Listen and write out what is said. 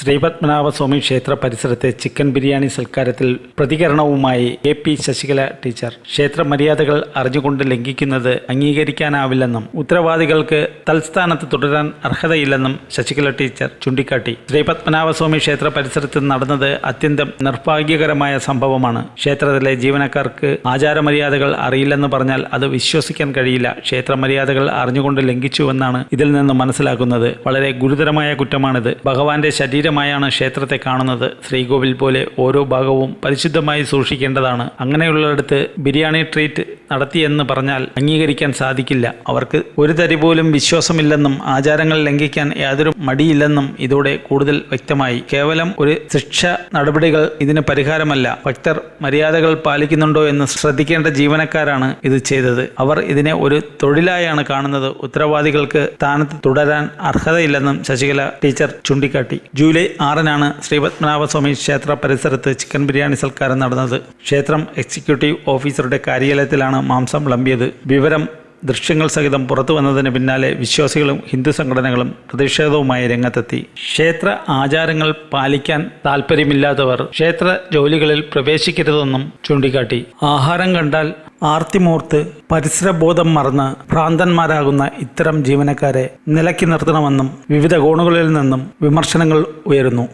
ശ്രീപത്മനാഭസ്വാമി ക്ഷേത്ര പരിസരത്തെ ചിക്കൻ ബിരിയാണി സൽക്കാരത്തിൽ പ്രതികരണവുമായി എ പി ശശികല ടീച്ചർ. ക്ഷേത്ര മര്യാദകൾ അറിഞ്ഞുകൊണ്ട് ലംഘിക്കുന്നത് അംഗീകരിക്കാനാവില്ലെന്നും ഉത്തരവാദികൾക്ക് തൽസ്ഥാനത്ത് തുടരാൻ അർഹതയില്ലെന്നും ശശികല ടീച്ചർ ചൂണ്ടിക്കാട്ടി. ശ്രീപത്മനാഭസ്വാമി ക്ഷേത്ര പരിസരത്ത് നടന്നത് അത്യന്തം നിർഭാഗ്യകരമായ സംഭവമാണ്. ക്ഷേത്രത്തിലെ ജീവനക്കാർക്ക് ആചാരമര്യാദകൾ അറിയില്ലെന്ന് പറഞ്ഞാൽ അത് വിശ്വസിക്കാൻ കഴിയില്ല. ക്ഷേത്ര മര്യാദകൾ അറിഞ്ഞുകൊണ്ട് ലംഘിച്ചുവെന്നാണ് ഇതിൽ നിന്ന് മനസ്സിലാക്കുന്നത്. വളരെ ഗുരുതരമായ കുറ്റമാണിത്. ഭഗവാന്റെ ശരീരമായാണ് ക്ഷേത്രത്തെ കാണുന്നത്. ശ്രീകോവിൽ പോലെ ഓരോ ഭാഗവും പരിശുദ്ധമായി സൂക്ഷിക്കേണ്ടതാണ്. അങ്ങനെയുള്ളിടത്ത് ബിരിയാണി ട്രീറ്റ് നടത്തിയെന്ന് പറഞ്ഞാൽ അംഗീകരിക്കാൻ സാധിക്കില്ല. അവർക്ക് ഒരു തരി പോലും വിശ്വാസമില്ലെന്നും ആചാരങ്ങൾ ലംഘിക്കാൻ യാതൊരു മടിയില്ലെന്നും ഇതോടെ കൂടുതൽ വ്യക്തമായി. കേവലം ഒരു ശിക്ഷ നടപടികൾ ഇതിന് പരിഹാരമല്ല. ഭക്തർ മര്യാദകൾ പാലിക്കുന്നുണ്ടോ എന്ന് ശ്രദ്ധിക്കേണ്ട ജീവനക്കാരാണ് ഇത് ചെയ്തത്. അവർ ഇതിനെ ഒരു തൊഴിലായാണ് കാണുന്നത്. ഉത്തരവാദികൾക്ക് സ്ഥാനത്ത് തുടരാൻ അർഹതയില്ലെന്നും ശശികല ടീച്ചർ ചൂണ്ടിക്കാട്ടി. ജൂലൈ ആറിനാണ് ശ്രീപത്മനാഭസ്വാമി ക്ഷേത്ര പരിസരത്ത് ചിക്കൻ ബിരിയാണി സൽക്കാരം നടന്നത്. ക്ഷേത്രം എക്സിക്യൂട്ടീവ് ഓഫീസറുടെ കാര്യാലയത്തിലാണ് മാംസം വിളമ്പിയത് വിവരം ദൃശ്യങ്ങൾ സഹിതം പുറത്തു വന്നതിന് പിന്നാലെ വിശ്വാസികളും ഹിന്ദു സംഘടനകളും പ്രതിഷേധവുമായി രംഗത്തെത്തി. ക്ഷേത്ര ആചാരങ്ങൾ പാലിക്കാൻ താല്പര്യമില്ലാത്തവർ ക്ഷേത്ര ജോലികളിൽ പ്രവേശിക്കരുതെന്നും ചൂണ്ടിക്കാട്ടി. ആഹാരം കണ്ടാൽ ആർത്തിമൂർത്ത് പരിസരബോധം മറന്ന് ഭ്രാന്തന്മാരാകുന്ന ഇത്തരം ജീവനക്കാരെ നിലക്കി നിർത്തണമെന്നും വിവിധ കോണുകളിൽ നിന്നും വിമർശനങ്ങൾ ഉയരുന്നു.